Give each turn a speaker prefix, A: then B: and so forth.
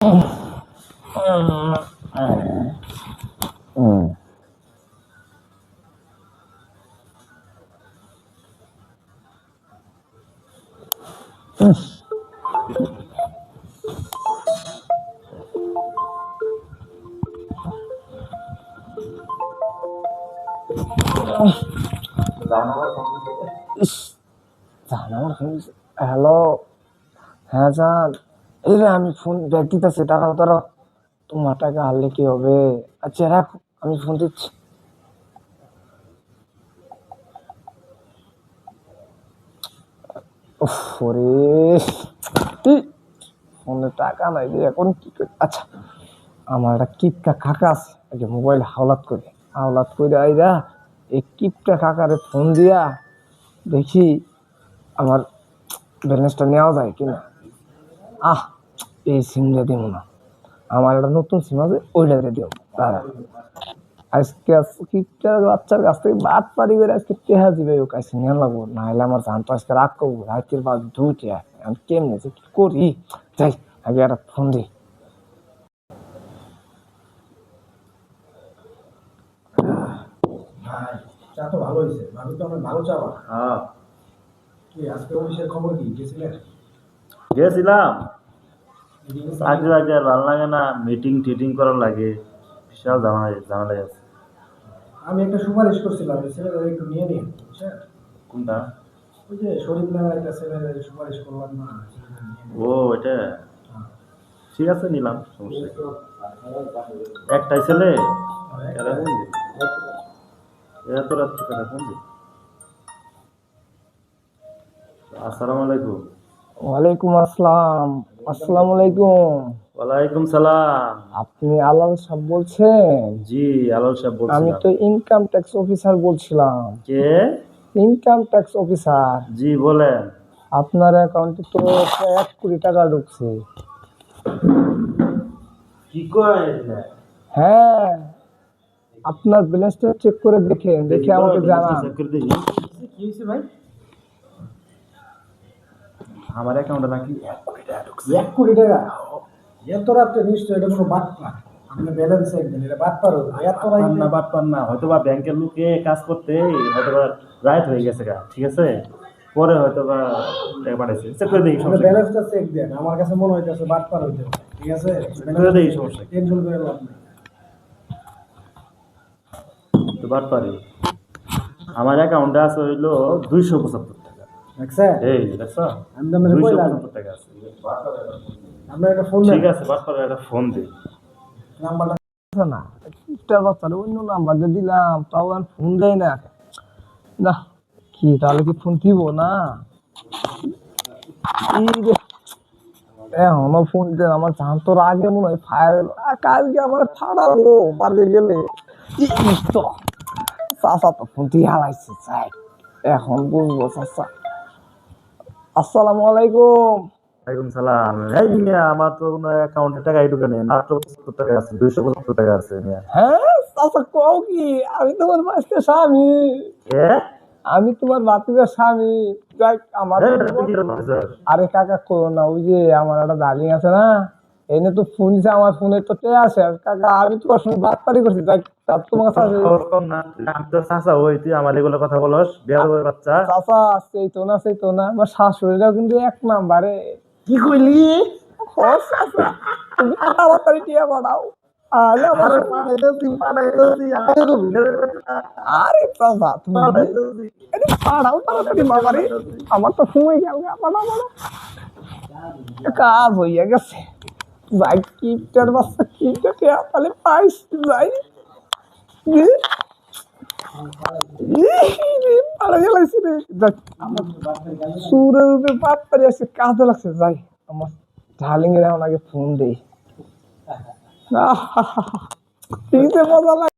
A: ইস জান আমার phone hello হ্যাঁ জান এই রে আমি ফোন দিতেছি টাকা ধরো তোমার টাকা হারলে কি হবে? আচ্ছা রাখো আমি ফোন দিচ্ছি। ওরে। ই, ফোনে টাকা নাই যে এখন কি করি? আচ্ছা আমার একটা কিপটা কাকা আছে আগে মোবাইল হাওলাত করে হাওলাত করে আইরা এই কিপটা কাকারে ফোন দিয়া দেখি আমার ব্যালেন্সটা নেওয়া যায় কিনা। আহ এই সিমটা দিব না। আমার একটা নতুন সিম আছে ওইটা দিয়ে দিব। দাঁড়া। আজকে কিপটার বাচ্চার কাছ থেকে বাদ পারি করে আজকে টেহা দিবে ও কাছে নিয়ে লাগবো। না হলে আমার জান তো আজকে রাগ করব রাতের বাদ দুইটা আমি কেমনে যে কি করি? যাই আগে একটা ফোন দিই।
B: চা তো ভালো হয়েছে। ভাবি তো আমার ভালো
C: হ্যাঁ।
B: কি আজকে অফিসের খবর কি? গেছিলেন?
C: গেছিলাম। আগে আগে আর ভালো লাগে না মিটিং টিটিং করার লাগে। বিশাল ঝামেলা ঝামেলা আছে
B: আমি একটা সুপারিশ করছিলাম ছেলেদের একটু নিয়ে নিন
C: কোনটা?
B: ওই যে শরীফ নামের একটা ছেলেদের সুপারিশ করলাম না।
C: ও এটা ঠিক আছে নিলাম সমস্যা একটাই ছেলে? এরা? এরা তো রাত্রি? আসসালামু আলাইকুম।
A: ওয়ালাইকুম আসসালাম। আসসালামু আলাইকুম।
C: ওয়ালাইকুম সালাম।
A: আপনি আলাল সাহেব বলছেন?
C: জি আলাল সাহেব
A: আমি তো ইনকাম ট্যাক্স অফিসার বলছিলাম।
C: কে?
A: ইনকাম ট্যাক্স অফিসার
C: জি বলেন।
A: আপনার অ্যাকাউন্টে তো এক কোটি টাকা ঢুকছে।
C: কি কয়
A: হ্যাঁ। আপনার ব্যালেন্সটা চেক করে দেখেন দেখে আমাকে জানান।
C: চেক করে দেখি।
B: কি হয়েছে ভাই?
C: আমার অ্যাকাউন্টে নাকি এক কোটি টাকা ঢুকছে।
B: এক কোটি টাকা? এত রাত্রে নিশ্চয় এটা কোনো বাটপার আপনি ব্যালেন্স একদিন এটা বাটপার হবে এত রাত্রে
C: না বাট পান না। হয়তো বা ব্যাংকের লোকে কাজ করতে হয়তো বা রাইট হয়ে গেছে গা ঠিক আছে? পরে হয়তো বা টাকা পাঠাইছে। চেক করে
B: আপনি
C: সমস্যা
B: ব্যালেন্সটা চেক দেন। আমার কাছে মনে হইতেছে বাটপার হইতে পারে। ঠিক আছে?
C: চেক করে দেখি সমস্যা
B: টেনশন করে লাভ নেই।
C: তো বাট পারি। আমার অ্যাকাউন্টে আছে হইল দুইশো পঁচাত্তর। টাকা এই দেখছ
B: আমি তো আপনার
C: দুইশো
B: কইলাম
C: টাকা আছে
B: আপনার একটা ফোন
C: ঠিক আছে বাট একটা ফোন দিই
B: নাম্বারটা
A: না কিপটার বাচ্চারা অন্য নাম্বার দিয়ে দিলাম তাও আর ফোন দেয় না। না কি তাহলে কি ফোন দিব না? কি রে এখনও ফোন আমার জান তোর আগে মনে হয় ফায়ার কালকে আমার ফাড়ালো পারবে গেলে। এই তো ফোন দিয়ে হারাইছে এখন বুঝব চাচা। আসসালামু আলাইকুম।
C: ওয়ালাইকুম সালাম। এই মিয়া আমার তো কোনো অ্যাকাউন্টে টাকা ঢুকে নেই মাত্র পঁচাত্তর টাকা আছে দুইশো পঁচাত্তর টাকা আছে মিয়া।
A: হ্যাঁ চাচা কও কি? আমি তোমার মাসকে স্বামী। আমি তোমার বাতিজার স্বামী। যাই আমার? আরে কাকা করো না ওই যে আমার একটা ডার্লিং আছে না? এনে তো ফোন দিছে আমার ফোনে তো টে আছে? কাকা আমি তোমার সঙ্গে পারি করছি যাই তার তোমার
C: ওরকম আমি তো চাচা ওই তুই আমার এগুলো কথা বলস বিয়ার বই বাচ্চা।
A: চাচা সেই তো না সেই তো না আমার শাশুড়িটাও কিন্তু এক নাম্বারে। কি কইলি? ও চাচা তুমি টিয়া বাড়াও আরে আমার আরে চাচা তুমি আরে পাড়াও তাড়াতাড়ি বাবারে। আমার তো সময় গেল কাজ হইয়া গেছে। যাই কিপটার বাচ্চা কিপটা কে তাহলে পাইস রে পাড়া গেলাইছি রে যাক সুরের উপরে বাদ পারি আছে কাজে লাগছে যাই আমার ডার্লিং এর এখন আগে ফোন দেই কি যে মজা লাগে